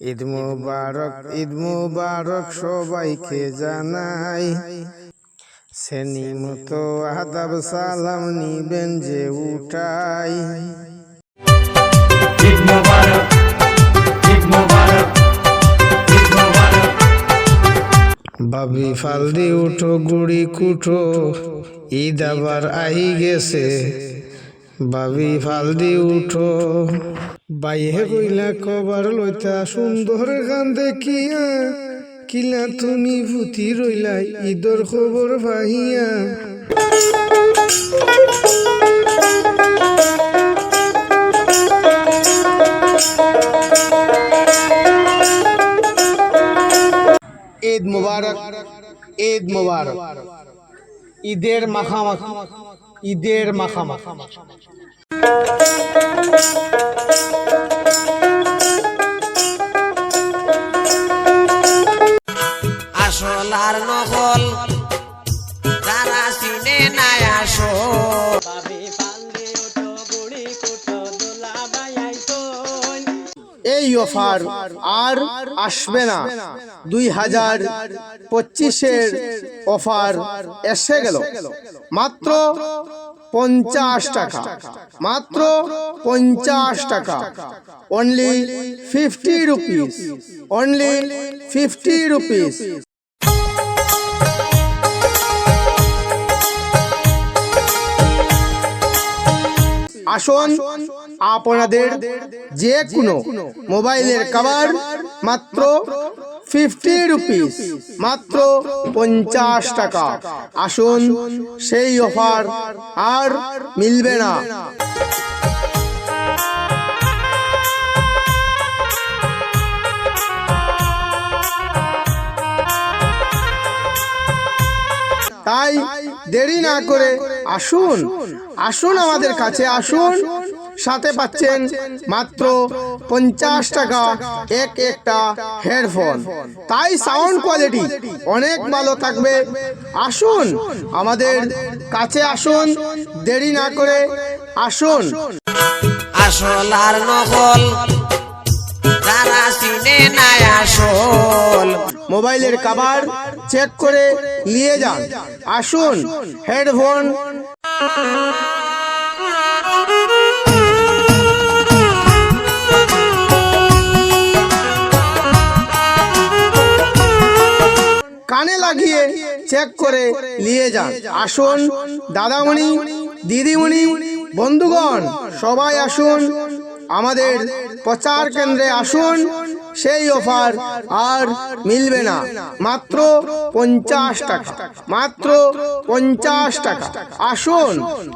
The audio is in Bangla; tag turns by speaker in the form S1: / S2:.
S1: ঈদ মুবারক ঈদ মুবারক সবাইকে জানাই। শ্রেণি মতো আদাব সালাম নিবেন যে উঠাই।
S2: ঈদ মোবারক ঈদ মোবারক ঈদ
S1: ফালদি উঠো গুড়ি কুঠো ঈদ আবার আহি গেছে। ভাবি ফালদি উঠো। বাইহে কইলা কবার লইতা সুন্দর গান দেখিয়া। কিলা তুমি ভূতি রইলা ঈদর খবর ভাইয়া ঈদ মুবারক ঈদ মুবারক। ঈদের মাখামাখি। ঈদের মাখামাখি।
S3: আসল আর নকল
S1: এই অফার আর আসবে না। দুই হাজার পঁচিশের অফার এসে গেল। মাত্র পঞ্চাশ টাকা। মাত্র পঞ্চাশ টাকা। Only fifty rupees only fifty rupees আসুন আপনাদের যে কোনো মোবাইলের কভার মাত্র ফিফটি রুপিস মাত্র পঞ্চাশ টাকা। আসুন সেই অফার আর মিলবে না। তাই দেরি না করে আসুন আসুন আমাদের কাছে আসুন। সাথে পাচ্ছেন মাত্র পঞ্চাশ টাকা এক একটা হেডফোন। তাই সাউন্ড কোয়ালিটি অনেক ভালো থাকবে। আসুন আমাদের কাছে আসুন দেরি না করে আসুন।
S3: আসল আর নকল যারা চিনে নাই আসল।
S1: মোবাইলের কভার চেক করে নিয়ে যান। আসুন হেডফোন কানে লাগিয়ে চেক করে নিয়ে যান। আসুন, দাদামণি, দিদিমণি, বন্ধুগণ, সবাই আসুন, আমাদের প্রচার কেন্দ্রে আসুন। সেই অফার আর মিলবে না। মাত্র পঞ্চাশ টাকা। মাত্র পঞ্চাশ টাকা। আসুন।